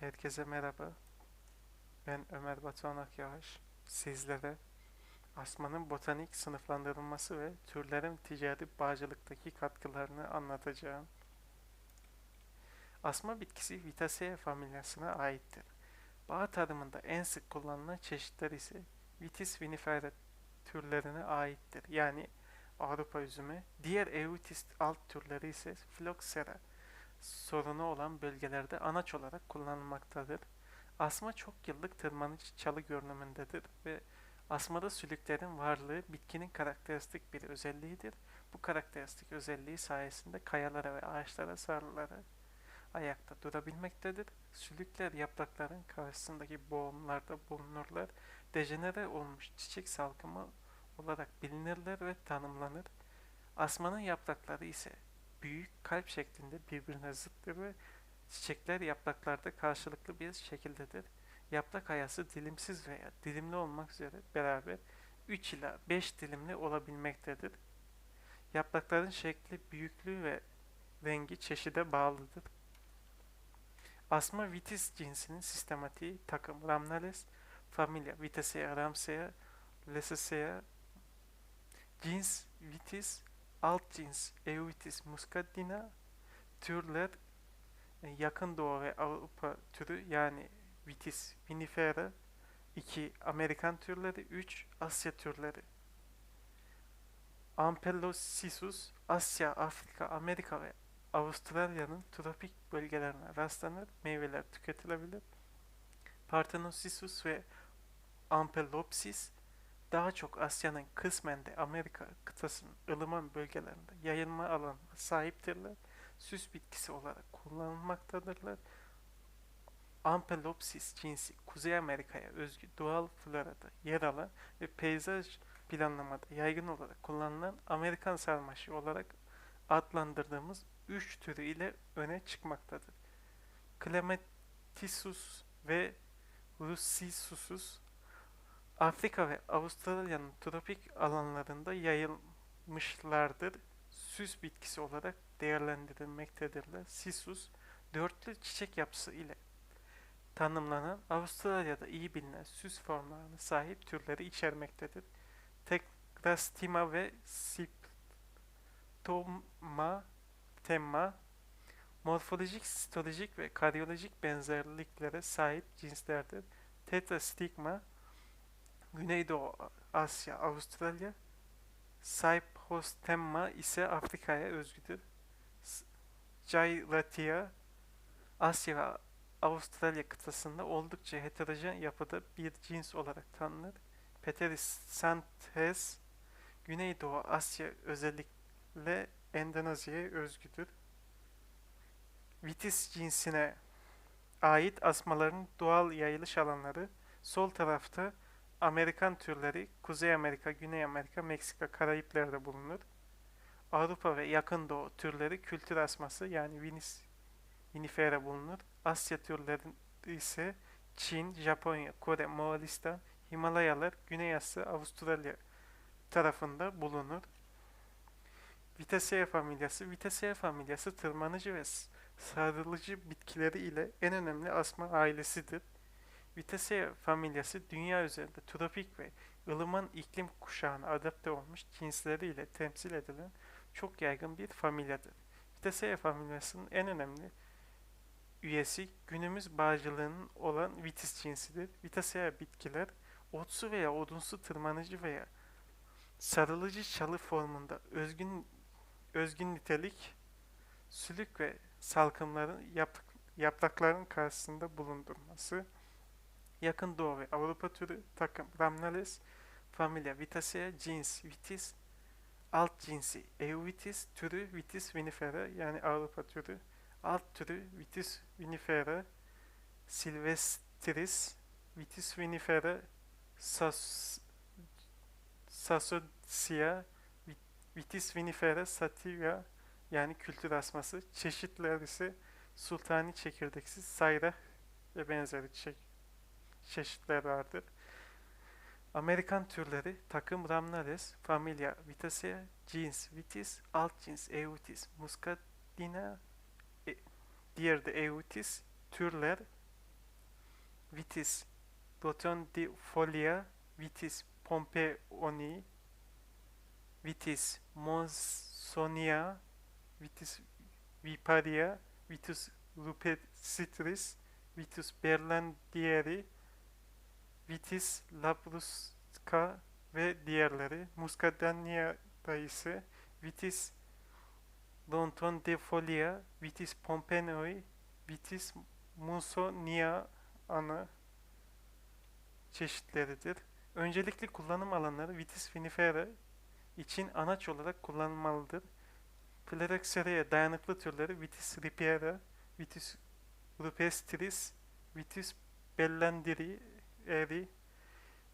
Herkese merhaba. Ben Ömer Batuhan Akyavaş. Sizlere asmanın botanik sınıflandırılması ve türlerin ticari bağcılıktaki katkılarını anlatacağım. Asma bitkisi Vitaceae familyasına aittir. Bağ tarımında en sık kullanılan çeşitler ise Vitis vinifera türlerine aittir. Yani Avrupa üzümü. Diğer Eutis alt türleri ise Phylloxera sorunu olan bölgelerde anaç olarak kullanılmaktadır. Asma çok yıllık tırmanıcı çalı görünümündedir ve asmada sülüklerin varlığı bitkinin karakteristik bir özelliğidir. Bu karakteristik özelliği sayesinde kayalara ve ağaçlara sarılarak ayakta durabilmektedir. Sülükler yaprakların karşısındaki boğumlarda bulunurlar. Dejenere olmuş çiçek salkımı olarak bilinirler ve tanımlanır. Asmanın yaprakları ise büyük kalp şeklinde birbirine zıttır ve çiçekler yapraklarda karşılıklı bir şekildedir. Yaprak ayası dilimsiz veya dilimli olmak üzere beraber 3 ila 5 dilimli olabilmektedir. Yaprakların şekli, büyüklüğü ve rengi çeşide bağlıdır. Asma vitis cinsinin sistematiği takım Rhamnales, familya Vitaceae ramsea, Lacacea, cins vitis, alt cins Euitis muscadina, türler e, yakın Doğu ve Avrupa türü yani Vitis vinifera, 2 Amerikan türleri, 3 Asya türleri. Ampelosisus Asya, Afrika, Amerika ve Avustralya'nın tropik bölgelerine rastlanır. Meyveler tüketilebilir. Parthenosisus ve Ampelopsis daha çok Asya'nın kısmen de Amerika kıtasının ılıman bölgelerinde yayılma alanına sahiptirler. Süs bitkisi olarak kullanılmaktadırlar. Ampelopsis cinsi Kuzey Amerika'ya özgü doğal florada yer alan ve peyzaj planlamada yaygın olarak kullanılan Amerikan sarmaşığı olarak adlandırdığımız üç türü ile öne çıkmaktadır. Clematisus ve Russisusus Afrika ve Avustralya'nın tropik alanlarında yayılmışlardır. Süs bitkisi olarak değerlendirilmektedirler. Sisus, dörtlü çiçek yapısı ile tanımlanan Avustralya'da iyi bilinen süs formlarına sahip türleri içermektedir. Tekrastima ve Siptoma temma morfolojik, sitolojik ve karyolojik benzerliklere sahip cinslerdir. Tetrastigma Güneydoğu Asya, Avustralya, Cyphostemma ise Afrika'ya özgüdür. Gyratia, Asya ve Avustralya kıtasında oldukça heterojen yapıda bir cins olarak tanınır. Santhes, Güneydoğu Asya özellikle Endonezya'ya özgüdür. Vitis cinsine ait asmaların doğal yayılış alanları sol tarafta Amerikan türleri Kuzey Amerika, Güney Amerika, Meksika, Karayipler'de bulunur. Avrupa ve Yakın Doğu türleri kültür asması yani Vinis, vinifera bulunur. Asya türleri ise Çin, Japonya, Kore, Moğolistan, Himalayalar, Güney Asya, Avustralya tarafında bulunur. Vitaceae familyası Vitaceae familyası tırmanıcı ve sarılıcı bitkileri ile en önemli asma ailesidir. Vitaceae familyası dünya üzerinde tropik ve ılıman iklim kuşağına adapte olmuş cinsleriyle temsil edilen çok yaygın bir familyadır. Vitaceae familyasının en önemli üyesi günümüz bağcılığının olan Vitis cinsidir. Vitaceae bitkiler otsu veya odunsu tırmanıcı veya sarılıcı çalı formunda özgün özgün nitelik, sülük ve salkımların yaprak, yaprakların karşısında bulundurması, Yakın Doğu ve Avrupa türü takım. Rhamnales, familya Vitaceae, cins Vitis, alt cinsi Euvitis, türü Vitis vinifera yani Avrupa türü, alt türü Vitis vinifera, silvestris, Vitis vinifera, Sas, Sasocia, Vitis vinifera sativa yani kültür asması, çeşitler ise sultani çekirdeksiz, sayra ve benzeri çek çeşitler vardır. Amerikan türleri takım Rhamnales, familya Vitaceae, cins Vitis, alt cins Eutis muscadina, e, diğer de Eutis, türler Vitis rotundifolia, Vitis pompeoni, Vitis monsonia, Vitis viparia, Vitis rupestris, Vitis berlandieri, Vitis labrusca ve diğerleri. Muscadinia'da ise Vitis Dontondefolia, Vitis pompenoi, Vitis musonia ana çeşitleridir. Öncelikli kullanım alanları Vitis vinifera için anaç olarak kullanılmalıdır. Pleuroxera'ya dayanıklı türleri Vitis ripiera, Vitis rupestris, Vitis bellandiri,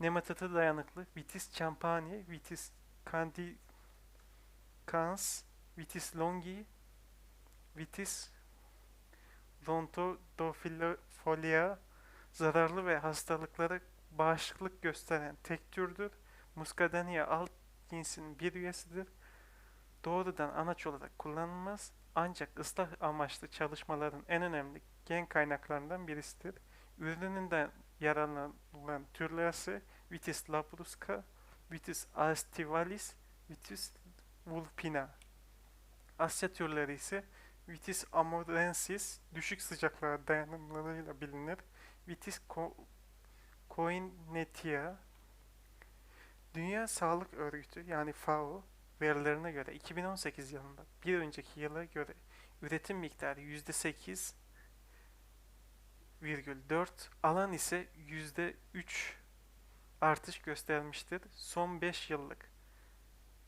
nematata dayanıklı Vitis champagne, Vitis candicans, Vitis longi, Vitis Rontodofolia zararlı ve hastalıklara bağışıklık gösteren tek türdür. Muscadania alt cinsinin bir üyesidir. Doğrudan anaç olarak kullanılmaz ancak ıslah amaçlı çalışmaların en önemli gen kaynaklarından birisidir. Ürününden yararlanılan türler ise Vitis labrusca, Vitis aestivalis, Vitis vulpina. Asya türleri ise Vitis amorensis düşük sıcaklığa dayanımlılığıyla bilinir. Vitis coinetia Dünya Sağlık Örgütü yani FAO verilerine göre 2018 yılında bir önceki yıla göre üretim miktarı %8,4 alan ise %3 artış göstermiştir. Son 5 yıllık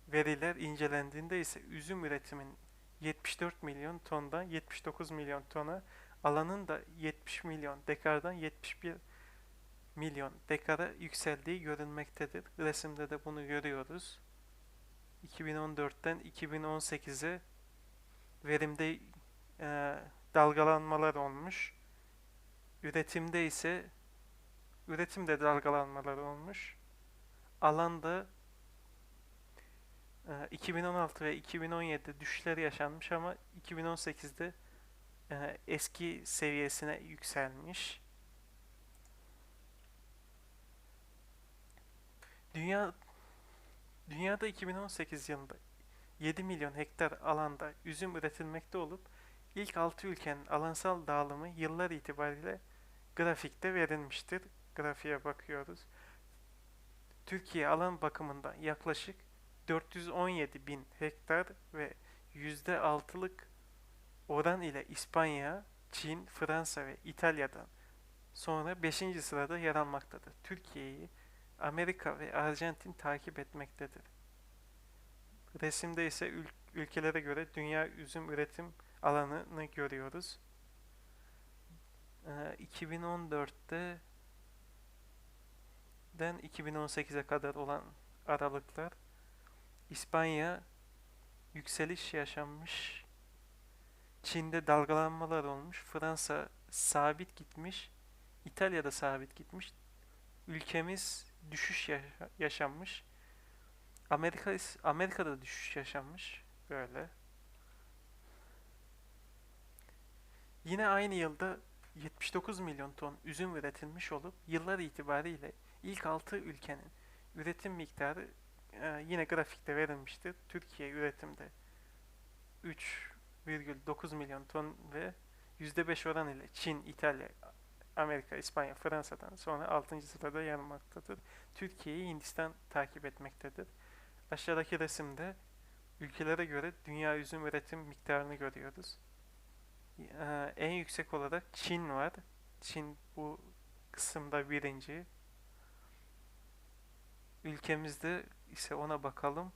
veriler incelendiğinde ise üzüm üretimin 74 milyon tondan 79 milyon tona, alanın da 70 milyon dekardan 71 milyon dekara yükseldiği görülmektedir. Resimde de bunu görüyoruz. 2014'ten 2018'e verimde e, dalgalanmalar olmuş. Üretimde ise üretimde dalgalanmalar olmuş. Alanda 2016 ee, ve 2017'de düşüşler yaşanmış ama 2018'de e, eski seviyesine yükselmiş. Dünya Dünyada 2018 yılında 7 milyon hektar alanda üzüm üretilmekte olup ilk 6 ülkenin alansal dağılımı yıllar itibariyle grafikte verilmiştir. Grafiğe bakıyoruz. Türkiye alan bakımından yaklaşık 417 bin hektar ve %6'lık oran ile İspanya, Çin, Fransa ve İtalya'dan sonra 5. sırada yer almaktadır. Türkiye'yi Amerika ve Arjantin takip etmektedir. Resimde ise ül ülkelere göre dünya üzüm üretim alanını görüyoruz. Ee, 2014'te den 2018'e kadar olan aralıklar İspanya yükseliş yaşanmış. Çin'de dalgalanmalar olmuş. Fransa sabit gitmiş. İtalya'da sabit gitmiş. Ülkemiz düşüş yaşanmış. Amerika Amerika'da düşüş yaşanmış. Böyle. Yine aynı yılda 79 milyon ton üzüm üretilmiş olup yıllar itibariyle ilk 6 ülkenin üretim miktarı e, yine grafikte verilmiştir. Türkiye üretimde 3,9 milyon ton ve %5 oran ile Çin, İtalya, Amerika, İspanya, Fransa'dan sonra 6. sırada yer almaktadır. Türkiye'yi Hindistan takip etmektedir. Aşağıdaki resimde ülkelere göre dünya üzüm üretim miktarını görüyoruz. Ee, en yüksek olarak Çin var. Çin bu kısımda birinci. Ülkemizde ise ona bakalım.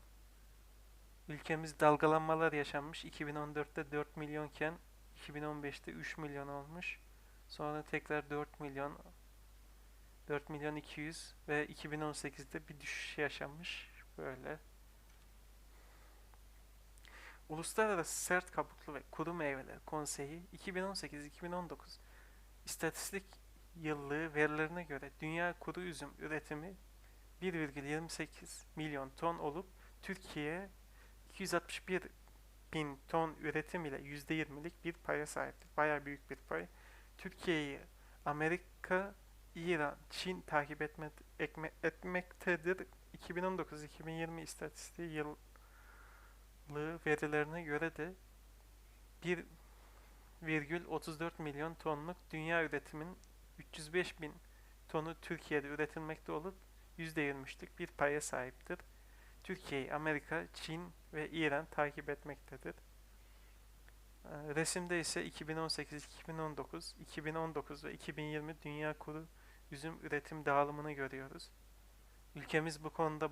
Ülkemiz dalgalanmalar yaşanmış. 2014'te 4 milyonken 2015'te 3 milyon olmuş. Sonra tekrar 4 milyon 4 milyon 200 ve 2018'de bir düşüş yaşanmış. Böyle. Uluslararası Sert Kabuklu ve Kuru Meyveler Konseyi 2018-2019 istatistik yıllığı verilerine göre dünya kuru üzüm üretimi 1,28 milyon ton olup Türkiye 261 bin ton üretim ile %20'lik bir paya sahiptir. Baya büyük bir pay. Türkiye'yi Amerika İran, Çin takip etme, ekme- etmektedir. 2019-2020 istatistiği yıllığı verilerine göre de 1,34 milyon tonluk dünya üretimin 305 bin tonu Türkiye'de üretilmekte olup %23'lük bir paya sahiptir. Türkiye'yi Amerika, Çin ve İran takip etmektedir. Ee, Resimde ise 2018, 2019, 2019 ve 2020 dünya kuru üzüm üretim dağılımını görüyoruz. Ülkemiz bu konuda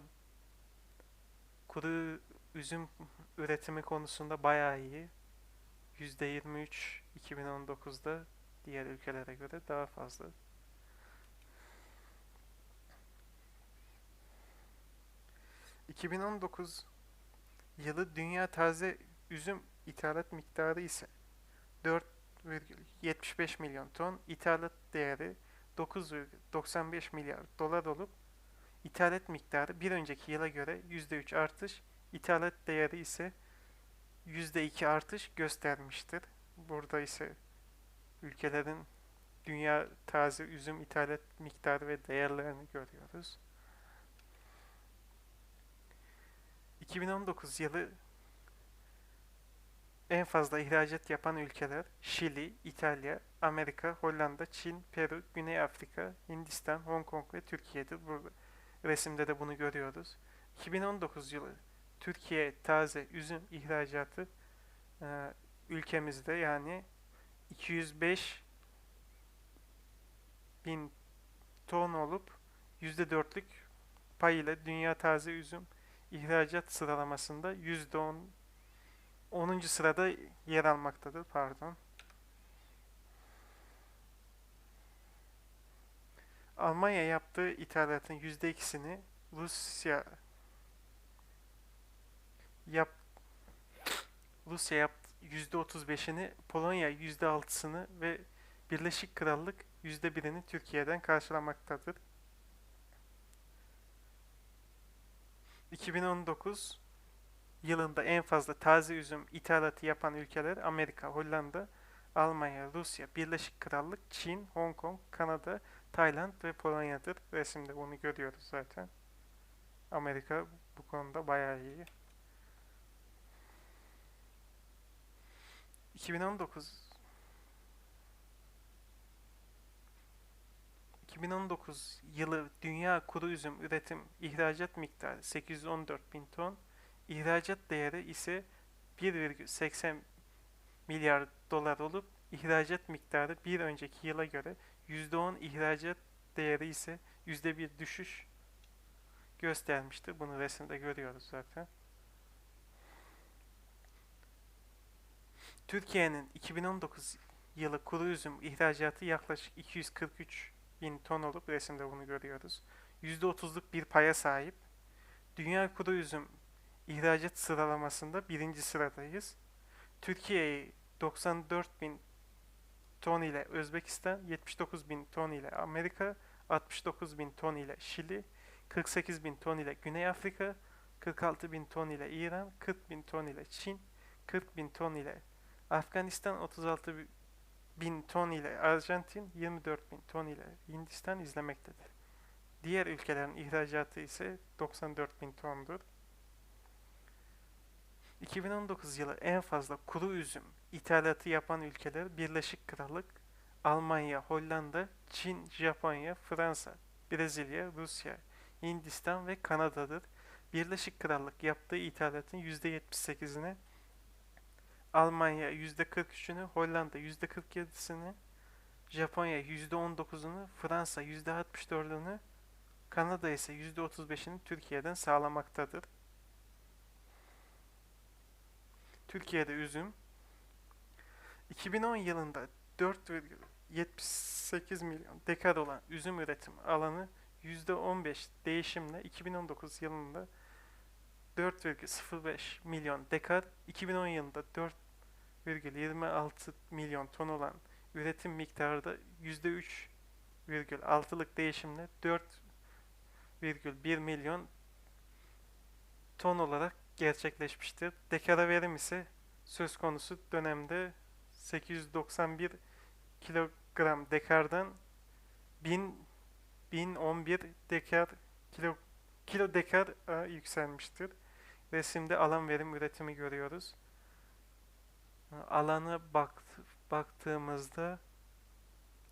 kuru üzüm üretimi konusunda bayağı iyi. %23 2019'da diğer ülkelere göre daha fazla. ...2019 yılı dünya taze üzüm ithalat miktarı ise 4,75 milyon ton, ithalat değeri 9,95 milyar dolar olup ithalat miktarı bir önceki yıla göre %3 artış, ithalat değeri ise %2 artış göstermiştir. Burada ise ülkelerin dünya taze üzüm ithalat miktarı ve değerlerini görüyoruz. 2019 yılı en fazla ihracat yapan ülkeler Şili, İtalya, Amerika, Hollanda, Çin, Peru, Güney Afrika, Hindistan, Hong Kong ve Türkiye'dir. Bu resimde de bunu görüyoruz. 2019 yılı Türkiye taze üzüm ihracatı e, ülkemizde yani 205 bin ton olup %4'lük pay ile dünya taze üzüm ihracat sıralamasında %10 10. sırada yer almaktadır. Pardon. Almanya yaptığı ithalatın %2'sini Rusya yap Rusya yaptı %35'ini, Polonya %6'sını ve Birleşik Krallık %1'ini Türkiye'den karşılamaktadır. 2019 yılında en fazla taze üzüm ithalatı yapan ülkeler Amerika, Hollanda, Almanya, Rusya, Birleşik Krallık, Çin, Hong Kong, Kanada, Tayland ve Polonya'dır. Resimde bunu görüyoruz zaten. Amerika bu konuda bayağı iyi. 2019 2019 yılı dünya kuru üzüm üretim ihracat miktarı 814 bin ton, ihracat değeri ise 1,80 milyar dolar olup ihracat miktarı bir önceki yıla göre %10 ihracat değeri ise %1 düşüş göstermiştir. Bunu resimde görüyoruz zaten. Türkiye'nin 2019 yılı kuru üzüm ihracatı yaklaşık 243 bin ton olup resimde bunu görüyoruz. %30'luk bir paya sahip. Dünya kuru üzüm ihracat sıralamasında birinci sıradayız. Türkiye'yi 94 bin ton ile Özbekistan, 79 bin ton ile Amerika, 69 bin ton ile Şili, 48 bin ton ile Güney Afrika, 46 bin ton ile İran, 40 bin ton ile Çin, 40 bin ton ile Afganistan, 36 bin ton ile Arjantin, 24 bin ton ile Hindistan izlemektedir. Diğer ülkelerin ihracatı ise 94 bin tondur. 2019 yılı en fazla kuru üzüm ithalatı yapan ülkeler Birleşik Krallık, Almanya, Hollanda, Çin, Japonya, Fransa, Brezilya, Rusya, Hindistan ve Kanada'dır. Birleşik Krallık yaptığı ithalatın %78'ini, Almanya %43'ünü, Hollanda %47'sini, Japonya %19'unu, Fransa %64'ünü, Kanada ise %35'ini Türkiye'den sağlamaktadır. Türkiye'de üzüm 2010 yılında 4,78 milyon dekar olan üzüm üretim alanı %15 değişimle 2019 yılında 4,05 milyon dekar, 2010 yılında 4,26 milyon ton olan üretim miktarı da %3,6'lık değişimle 4,1 milyon ton olarak gerçekleşmiştir. Dekara verim ise söz konusu dönemde 891 kilogram dekardan 1000 1011 dekar kilo kilo dekar e, yükselmiştir. Resimde alan verim üretimi görüyoruz. E, Alana bak, baktığımızda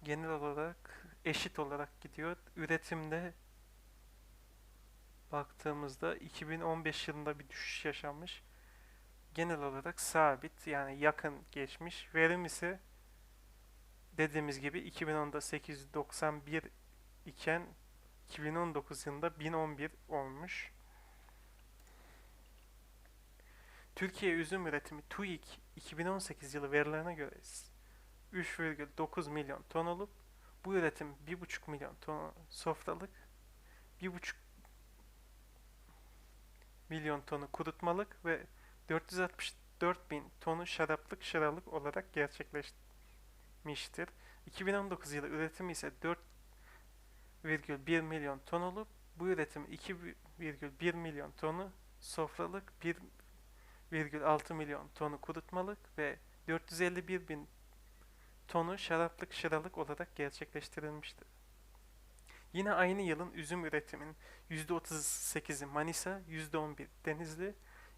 genel olarak eşit olarak gidiyor. Üretimde baktığımızda 2015 yılında bir düşüş yaşanmış. Genel olarak sabit yani yakın geçmiş. Verim ise dediğimiz gibi 2010'da 891 iken 2019 yılında 1011 olmuş. Türkiye üzüm üretimi TÜİK 2018 yılı verilerine göre 3,9 milyon ton olup bu üretim 1,5 milyon ton sofralık, 1,5 milyon tonu kurutmalık ve 464 bin tonu şaraplık şıralık olarak gerçekleşmiştir. 2019 yılı üretimi ise 4,1 milyon ton olup bu üretim 2,1 milyon tonu sofralık, 1,6 milyon tonu kurutmalık ve 451 bin tonu şaraplık şıralık olarak gerçekleştirilmiştir. Yine aynı yılın üzüm üretimin %38'i Manisa, %11 Denizli,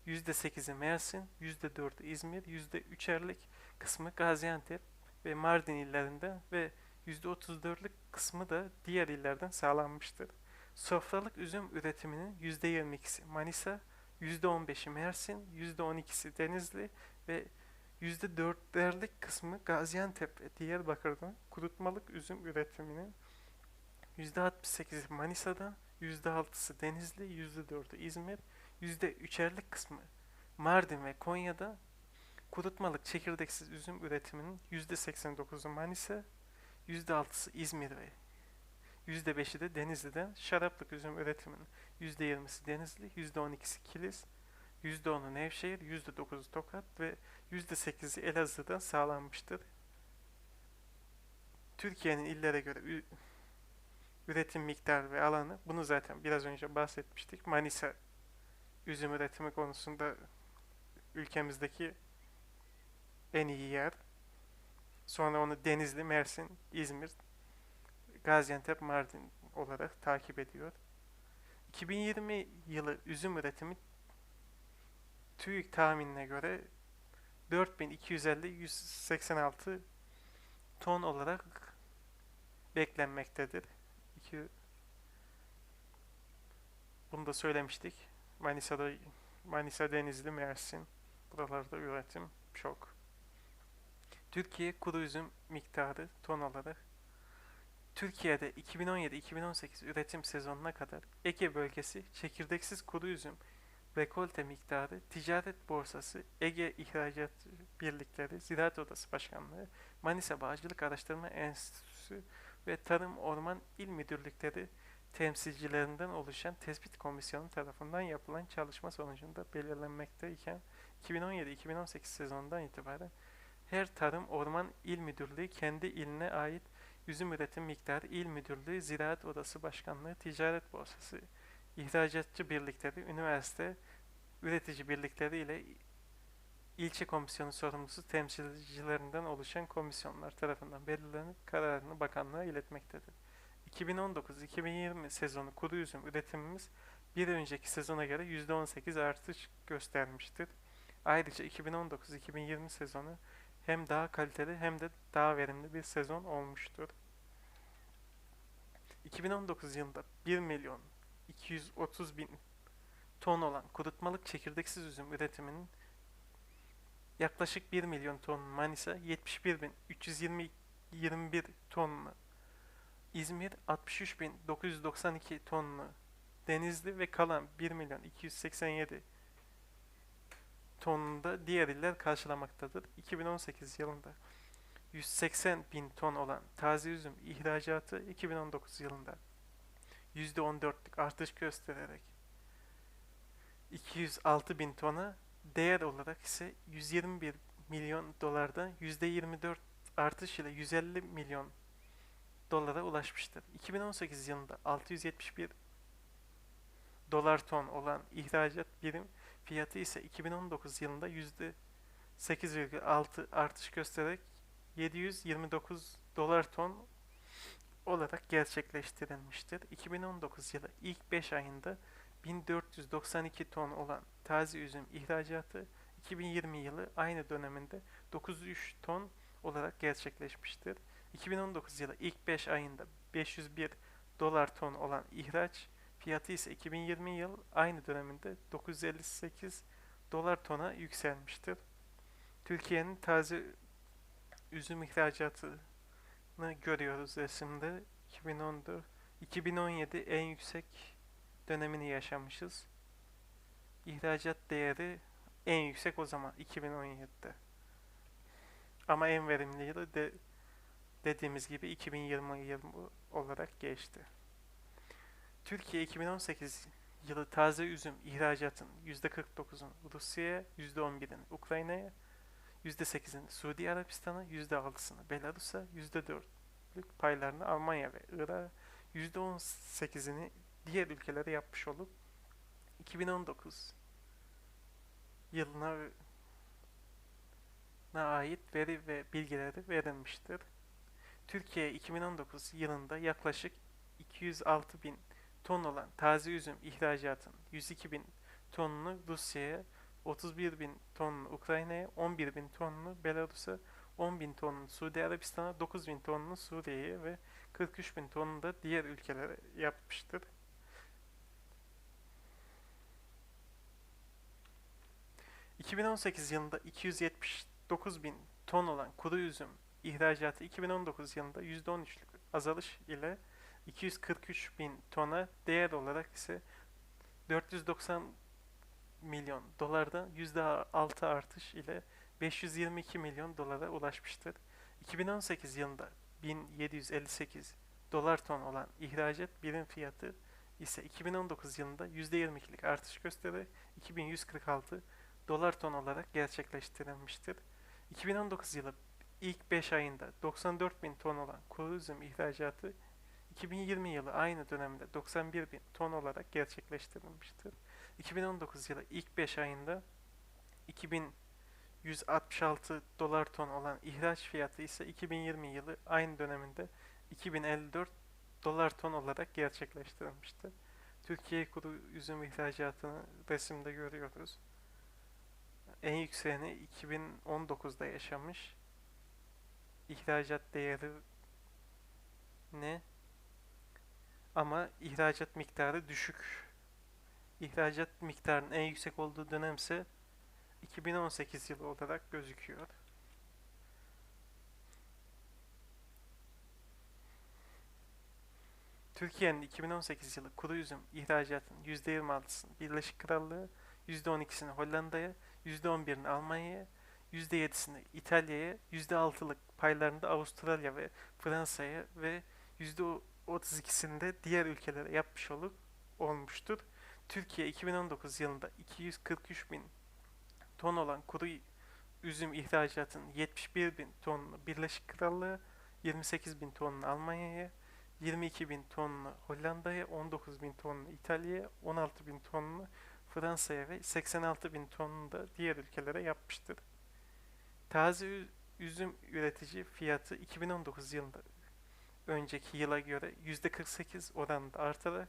%8'i Mersin, %4'ü İzmir, %3'erlik kısmı Gaziantep ve Mardin illerinde ve %34'lük kısmı da diğer illerden sağlanmıştır. Sofralık üzüm üretiminin %22'si Manisa, %15'i Mersin, %12'si Denizli ve %4'lerlik kısmı Gaziantep ve Diyarbakır'da kurutmalık üzüm üretiminin %68'i Manisa'da, %6'sı Denizli, %4'ü İzmir, %3'erlik kısmı Mardin ve Konya'da kurutmalık çekirdeksiz üzüm üretiminin %89'u Manisa, %6'sı İzmir ve %5'i de Denizli'den şaraplık üzüm üretiminin %20'si Denizli, %12'si Kilis, %10'u Nevşehir, %9'u Tokat ve %8'i Elazığ'dan sağlanmıştır. Türkiye'nin illere göre üretim miktarı ve alanı bunu zaten biraz önce bahsetmiştik. Manisa üzüm üretimi konusunda ülkemizdeki en iyi yer. Sonra onu Denizli, Mersin, İzmir, Gaziantep, Mardin olarak takip ediyor. 2020 yılı üzüm üretimi TÜİK tahminine göre 4250-186 ton olarak beklenmektedir. İki, bunu da söylemiştik. Manisa'da Manisa, Denizli, Mersin buralarda üretim çok. Türkiye kuru üzüm miktarı ton olarak Türkiye'de 2017-2018 üretim sezonuna kadar Ege bölgesi çekirdeksiz kuru üzüm rekolte miktarı Ticaret Borsası Ege İhracat Birlikleri Ziraat Odası Başkanlığı Manisa Bağcılık Araştırma Enstitüsü ve Tarım Orman İl Müdürlükleri temsilcilerinden oluşan tespit komisyonu tarafından yapılan çalışma sonucunda belirlenmekteyken 2017-2018 sezonundan itibaren her Tarım Orman İl Müdürlüğü kendi iline ait üzüm üretim miktarı İl Müdürlüğü, Ziraat Odası Başkanlığı, Ticaret Borsası, İhracatçı birlikleri, üniversite, üretici birlikleri ile ilçe komisyonu sorumlusu temsilcilerinden oluşan komisyonlar tarafından belirlenip kararını bakanlığa iletmektedir. 2019-2020 sezonu kuru üzüm üretimimiz bir önceki sezona göre %18 artış göstermiştir. Ayrıca 2019-2020 sezonu hem daha kaliteli hem de daha verimli bir sezon olmuştur. 2019 yılında 1 milyon 230 bin ton olan kurutmalık çekirdeksiz üzüm üretiminin yaklaşık 1 milyon ton Manisa, 71 bin 321 tonlu İzmir, 63 bin 992 tonlu Denizli ve kalan 1 milyon 287 tonunda diğer iller karşılamaktadır. 2018 yılında 180 bin ton olan taze üzüm ihracatı 2019 yılında %14'lük artış göstererek 206 bin tona değer olarak ise 121 milyon dolardan %24 artış ile 150 milyon dolara ulaşmıştır. 2018 yılında 671 dolar ton olan ihracat birim fiyatı ise 2019 yılında %8,6 artış göstererek 729 dolar ton olarak gerçekleştirilmiştir. 2019 yılı ilk 5 ayında 1492 ton olan taze üzüm ihracatı 2020 yılı aynı döneminde 903 ton olarak gerçekleşmiştir. 2019 yılı ilk 5 ayında 501 dolar ton olan ihraç fiyatı ise 2020 yıl aynı döneminde 958 dolar tona yükselmiştir. Türkiye'nin taze üzüm ihracatını görüyoruz resimde. 2014 2017 en yüksek dönemini yaşamışız. İhracat değeri en yüksek o zaman 2017'de. Ama en verimli yılı de, dediğimiz gibi 2020 yılı olarak geçti. Türkiye 2018 yılı taze üzüm ihracatın %49'un Rusya'ya, %11'in Ukrayna'ya, %8'in Suudi Arabistan'a, %6'sını Belarus'a, %4'lük paylarını Almanya ve Irak'a, %18'ini diğer ülkelere yapmış olup 2019 yılına ait veri ve bilgileri verilmiştir. Türkiye 2019 yılında yaklaşık 206 bin ton olan taze üzüm ihracatın 102 bin tonunu Rusya'ya, 31 bin tonunu Ukrayna'ya, 11 bin tonunu Belarus'a, 10 bin tonunu Suudi Arabistan'a, 9 bin tonunu Suriye'ye ve 43 bin tonunu da diğer ülkelere yapmıştır. ...2018 yılında 279 bin ton olan kuru üzüm ihracatı 2019 yılında %13'lük azalış ile 243 bin tona değer olarak ise 490 milyon dolardan %6 artış ile 522 milyon dolara ulaşmıştır. 2018 yılında 1758 dolar ton olan ihracat birim fiyatı ise 2019 yılında %22'lik artış göstererek 2146 dolar ton olarak gerçekleştirilmiştir. 2019 yılı ilk 5 ayında 94 bin ton olan kuru üzüm ihracatı 2020 yılı aynı dönemde 91 bin ton olarak gerçekleştirilmiştir. 2019 yılı ilk 5 ayında 2166 dolar ton olan ihraç fiyatı ise 2020 yılı aynı döneminde 2054 dolar ton olarak gerçekleştirilmiştir. Türkiye kuru üzüm ihracatını resimde görüyoruz. En yükseğini 2019'da yaşamış. İhracat değeri ne? Ama ihracat miktarı düşük. İhracat miktarının en yüksek olduğu dönem ise 2018 yılı olarak gözüküyor. Türkiye'nin 2018 yılı kuru üzüm ihracatının %26'sını Birleşik Krallığı, %12'sini Hollanda'ya, %11'ini Almanya'ya, %7'sini İtalya'ya, %6'lık paylarını da Avustralya ve Fransa'ya ve %32'sini de diğer ülkelere yapmış olup olmuştur. Türkiye 2019 yılında 243 bin ton olan kuru üzüm ihracatının 71 bin tonunu Birleşik Krallığı, 28 bin tonunu Almanya'ya, 22 bin tonunu Hollanda'ya, 19 bin tonunu İtalya'ya, 16 bin tonunu Fransa'ya ve 86 bin tonunu da diğer ülkelere yapmıştır. Taze üzüm üretici fiyatı 2019 yılında önceki yıla göre %48 oranında artarak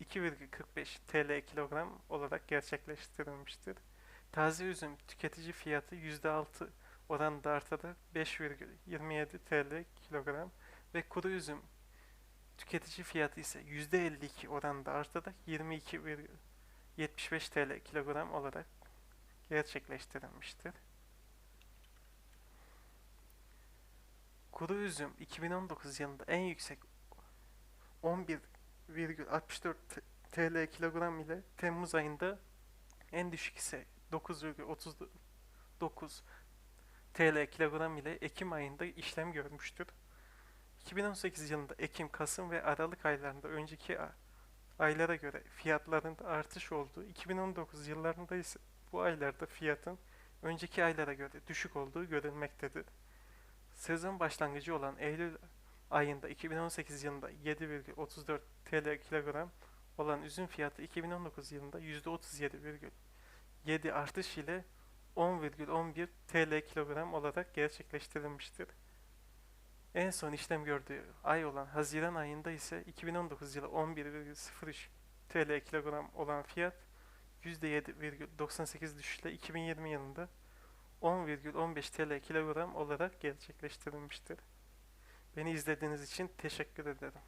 2,45 TL kilogram olarak gerçekleştirilmiştir. Taze üzüm tüketici fiyatı %6 oranında artarak 5,27 TL kilogram ve kuru üzüm tüketici fiyatı ise %52 oranında artarak 22,75 TL kilogram olarak gerçekleştirilmiştir. Kuru üzüm 2019 yılında en yüksek 11,64 TL kilogram ile Temmuz ayında en düşük ise 9,39 TL kilogram ile Ekim ayında işlem görmüştür. 2018 yılında Ekim, Kasım ve Aralık aylarında önceki aylara göre fiyatlarında artış olduğu, 2019 yıllarında ise bu aylarda fiyatın önceki aylara göre düşük olduğu görülmektedir. Sezon başlangıcı olan Eylül ayında 2018 yılında 7,34 TL kilogram olan üzüm fiyatı 2019 yılında %37,7 artış ile 10,11 TL kilogram olarak gerçekleştirilmiştir. En son işlem gördüğü ay olan Haziran ayında ise 2019 yılı 11,03 TL kilogram olan fiyat %7,98 düşüşle 2020 yılında 10,15 TL kilogram olarak gerçekleştirilmiştir. Beni izlediğiniz için teşekkür ederim.